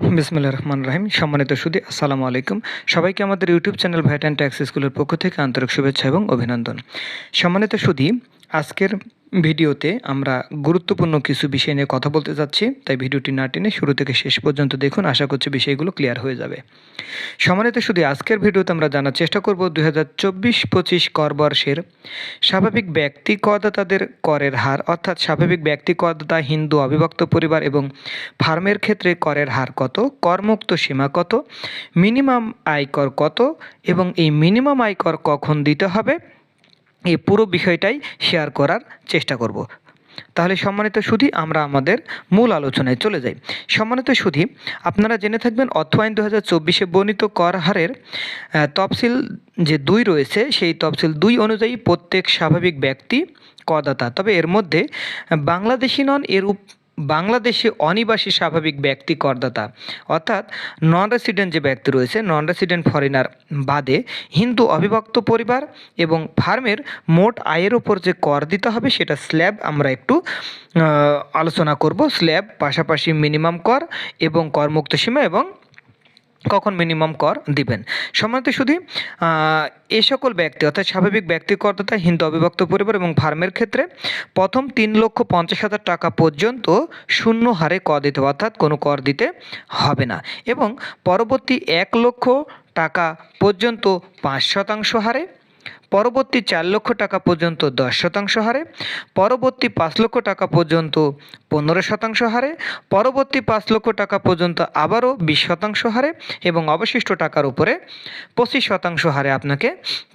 বিসমুল্লাহ রহমান রাহিম। সম্মানিত সুদী, আসসালামু আলাইকুম। সবাইকে আমাদের YouTube channel VAT and tax স্কুলের পক্ষ থেকে আন্তরিক শুভেচ্ছা এবং অভিনন্দন। সম্মানিত সুদী আজকের ভিডিওতে আমরা গুরুত্বপূর্ণ কিছু বিষয় নিয়ে কথা বলতে যাচ্ছি, তাই ভিডিওটি না টেনে শুরু থেকে শেষ পর্যন্ত দেখুন, আশা করছি বিষয়গুলো ক্লিয়ার হয়ে যাবে। সম্মানিত শুধু আজকের ভিডিওতে আমরা জানার চেষ্টা করব দুই হাজার চব্বিশ পঁচিশ কর বর্ষের স্বাভাবিক ব্যক্তি করদাতাদের করের হার, অর্থাৎ স্বাভাবিক ব্যক্তি করদাতা হিন্দু অবিভক্ত পরিবার এবং ফার্মের ক্ষেত্রে করের হার কত, করমুক্ত সীমা কত, মিনিমাম আয়কর কত এবং এই মিনিমাম আয়কর কখন দিতে হবে? এই পুরো বিষয়টাই শেয়ার করার চেষ্টা করব। তাহলে সম্মানিত সুধি, আমরা আমাদের মূল আলোচনায় চলে যাই। সম্মানিত সুধি, আপনারা জেনে থাকবেন অর্থ আইন দু হাজার চব্বিশে বর্ণিত কর হারের তফসিল যে দুই রয়েছে, সেই তফসিল দুই অনুযায়ী প্রত্যেক স্বাভাবিক ব্যক্তি করদাতা। তবে এর মধ্যে বাংলাদেশি নন, এর বাংলাদেশে অনিবাসী স্বাভাবিক ব্যক্তি করদাতা। অর্থাৎ নন রেসিডেন্ট যে ব্যক্তি রয়েছে নন রেসিডেন্ট ফরেনার বাদে হিন্দু অবিভক্ত পরিবার এবং ফার্মের মোট আয়ের ওপর যে কর দিতে হবে সেটা স্ল্যাব আমরা একটু আলোচনা করব। স্ল্যাব পাশাপাশি মিনিমাম কর এবং করমুক্ত সীমা এবং কখন মিনিমাম কর দিবেন। সম্মানিত শুধু এ সকল ব্যক্তি, অর্থাৎ স্বাভাবিক ব্যক্তি করদাতা হিন্দু অবিভক্ত পরিবার এবং ফার্মের ক্ষেত্রে প্রথম তিন লক্ষ পঞ্চাশ হাজার টাকা পর্যন্ত শূন্য হারে কর দিতে অর্থাৎ কোনো কর দিতে হবে না। এবং পরবর্তী এক লক্ষ টাকা পর্যন্ত পাঁচ শতাংশ হারে পরবর্তী চার লক্ষ টাকা পর্যন্ত দশ শতাংশ হারে, পরবর্তী পাঁচ লক্ষ টাকা পর্যন্ত পনেরো শতাংশ হারে, পরবর্তী পাঁচ লক্ষ টাকা পর্যন্ত আবারও বিশ শতাংশ হারে এবং অবশিষ্ট টাকার উপরে পঁচিশ শতাংশ হারে আপনাকে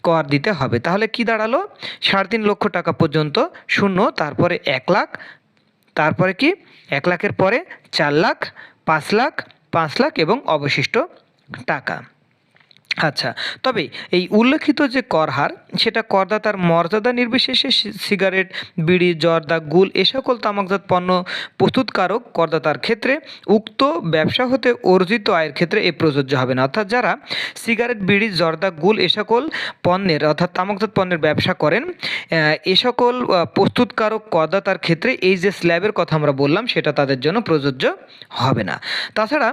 কর দিতে হবে। তাহলে কি দাঁড়াল? সাড়ে তিন লক্ষ টাকা পর্যন্ত শূন্য, তারপরে এক লাখ, তারপরে কি? এক লাখের পরে চার লাখ, পাঁচ লাখ পাঁচ লাখ এবং অবশিষ্ট টাকা। আচ্ছা তবে এই উল্লেখিত যে কর হার, সেটা করদাতার মর্যাদা নির্বিশেষে সিগারেট, বিড়ি, জর্দা, গুল এ সকল তামাকজাত পণ্য প্রস্তুতকারক করদাতার ক্ষেত্রে উক্ত ব্যবসা হতে অর্জিত আয়ের ক্ষেত্রে এ প্রযোজ্য হবে না। অর্থাৎ যারা সিগারেট, বিড়ি, জর্দা, গুল এ সকল পণ্যের, অর্থাৎ তামাকজাত পণ্যের ব্যবসা করেন, এ সকল প্রস্তুতকারক করদাতার ক্ষেত্রে এই যে স্ল্যাবের কথা আমরা বললাম, সেটা তাদের জন্য প্রযোজ্য হবে না। তাছাড়া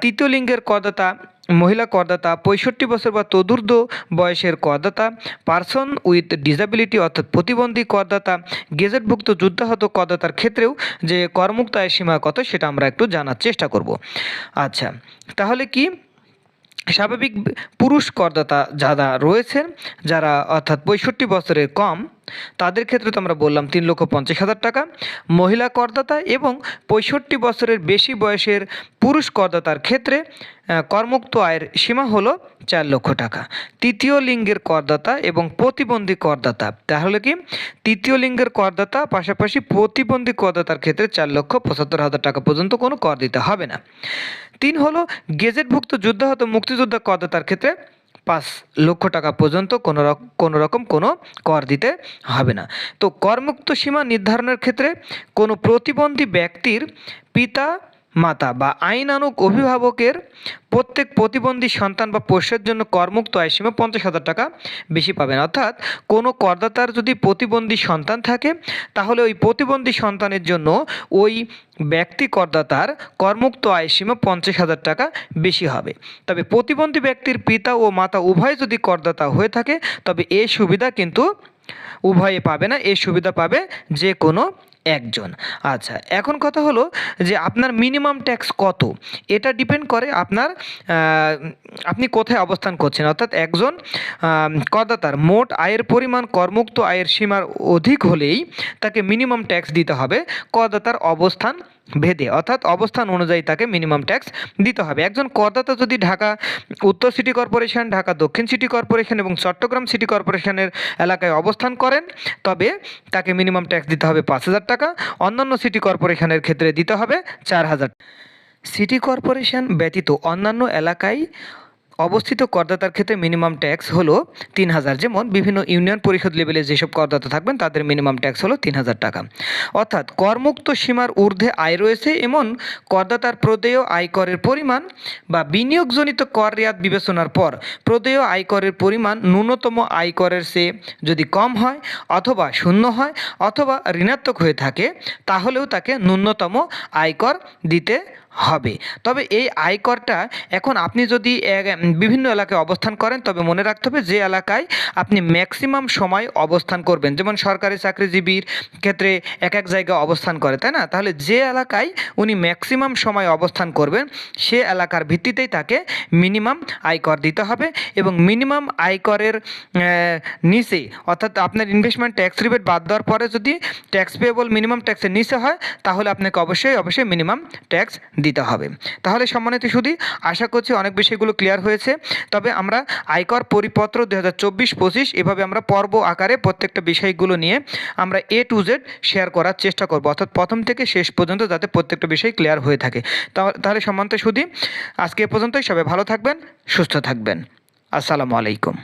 তৃতীয় লিঙ্গের করদাতা মহিলা করদাতা পঁয়ষট্টি বছর বা তদূর্ধ্ব বয়সের করদাতা পার্সন উইথ ডিসাবিলিটি অর্থাৎ প্রতিবন্ধী করদাতা, গেজেটভুক্ত যুদ্ধাহত করদাতার ক্ষেত্রেও যে করমুক্ত আয়ের সীমা কত সেটা আমরা একটু জানার চেষ্টা করব। আচ্ছা তাহলে কি স্বাভাবিক পুরুষ করদাতা যারা রয়েছেন, যারা অর্থাৎ পঁয়ষট্টি বছরের কম তাদের ক্ষেত্রে তো আমরা বললাম তিন লক্ষ পঞ্চাশ হাজার টাকা, মহিলা করদাতা এবং পঁয়ষট্টি বছরের বেশি বয়সের পুরুষ করদাতার ক্ষেত্রে করমুক্ত আয়ের সীমা হলো চার লক্ষ টাকা। তৃতীয় লিঙ্গের করদাতা এবং প্রতিবন্ধী করদাতা, তাহলে কি? তৃতীয় লিঙ্গের করদাতা পাশাপাশি প্রতিবন্ধী করদাতার ক্ষেত্রে চার লক্ষ পঁচাত্তর হাজার টাকা পর্যন্ত কোনো কর দিতে হবে না। তিন হলো গেজেটভুক্ত যুদ্ধাহত মুক্তিযোদ্ধা করদাতার ক্ষেত্রে পাঁচ লক্ষ টাকা পর্যন্ত কোনো কোনো রকম কোনো কর দিতে হবে না। তো করমুক্ত সীমা নির্ধারণের ক্ষেত্রে কোনো প্রতিবন্ধী ব্যক্তির পিতা মাতা বা আইনানুগ অভিভাবকের প্রত্যেক প্রতিবন্ধী সন্তান বা পোষ্যের জন্য করমুক্ত আয় সীমা পঞ্চাশ হাজার টাকা বেশি পাবেন। অর্থাৎ কোনো করদাতার যদি প্রতিবন্ধী সন্তান থাকে, তাহলে ওই প্রতিবন্ধী সন্তানের জন্য ওই ব্যক্তি করদাতার করমুক্ত আয় সীমা পঞ্চাশ হাজার টাকা বেশি হবে। তবে প্রতিবন্ধী ব্যক্তির পিতা ও মাতা উভয় যদি করদাতা হয়ে থাকে, তবে এই সুবিধা কিন্তু উভয়ে পাবে না এই সুবিধা পাবে যে কোনো একজন। আচ্ছা এখন কথা হলো যে আপনার মিনিমাম ট্যাক্স কত? এটা ডিপেন্ড করে আপনার আপনি কোথায় অবস্থান করছেন। অর্থাৎ একজন করদাতার মোট আয়ের পরিমাণ কর্মুক্ত আয়ের সীমার অধিক হলেই তাকে মিনিমাম ট্যাক্স দিতে হবে। করদাতার অবস্থান ভেদে, অর্থাৎ অবস্থান অনুযায়ী তাকে মিনিমাম ট্যাক্স দিতে হবে। একজন করদাতা যদি ঢাকা, উত্তর সিটি কর্পোরেশন ঢাকা দক্ষিণ সিটি কর্পোরেশন এবং চট্টগ্রাম সিটি কর্পোরেশনের এলাকায় অবস্থান করেন, তবে তাকে মিনিমাম ট্যাক্স দিতে হবে পাঁচ হাজার টাকা, অন্যান্য সিটি কর্পোরেশনের ক্ষেত্রে দিতে হবে চার হাজার। সিটি কর্পোরেশন ব্যতীত অন্যান্য এলাকায় অবস্থিত করদাতার ক্ষেত্রে মিনিমাম ট্যাক্স হলো তিন হাজার যেমন বিভিন্ন ইউনিয়ন পরিষদ লেভেলে যেসব করদাতা থাকবেন, তাদের মিনিমাম ট্যাক্স হলো তিন হাজার টাকা। অর্থাৎ করমুক্ত সীমার ঊর্ধ্বে আয় রয়েছে, এমন করদাতার প্রদেয় আয়করের পরিমাণ বা বিনিয়োগজনিত কর রেয়াত বিবেচনার পর প্রদেয় আয়করের পরিমাণ ন্যূনতম আয়করের চেয়ে যদি কম হয় অথবা শূন্য হয় অথবা ঋণাত্মক হয়ে থাকে, তাহলেও তাকে ন্যূনতম আয়কর দিতে হবে। তবে এই আয়করটা এখন আপনি যদি বিভিন্ন এলাকায় অবস্থান করেন, তবে মনে রাখতে হবে যে এলাকায় আপনি ম্যাক্সিমাম সময় অবস্থান করবেন। যেমন সরকারি চাকরিজীবীর ক্ষেত্রে এক এক জায়গায় অবস্থান করে, তাই না? তাহলে যে এলাকায় উনি ম্যাক্সিমাম সময় অবস্থান করবেন, সে এলাকার ভিত্তিতেই তাকে মিনিমাম আয়কর দিতে হবে এবং মিনিমাম আয়করের নিচে, অর্থাৎ আপনার ইনভেস্টমেন্ট ট্যাক্স রিবেট বাদ দেওয়ার পরে যদি ট্যাক্স পেয়েবল মিনিমাম ট্যাক্সের নিচে হয়, তাহলে আপনাকে অবশ্যই অবশ্যই মিনিমাম ট্যাক্স দিতে হবে। তাহলে সম্মানিত শুধু আশা করছি অনেক বিষয়গুলো ক্লিয়ার হয়েছে। তবে আমরা আয়কর পরিপত্র দু হাজার চব্বিশ পঁচিশ, এভাবে আমরা পর্ব আকারে প্রত্যেকটা বিষয়গুলো নিয়ে আমরা এ টু জেড শেয়ার করার চেষ্টা করব। অর্থাৎ প্রথম থেকে শেষ পর্যন্ত যাতে প্রত্যেকটা বিষয় ক্লিয়ার হয়ে থাকে। তাহলে সম্মানিত শুধু আজকে এ পর্যন্তই। সবাই ভালো থাকবেন, সুস্থ থাকবেন। আসসালামু আলাইকুম।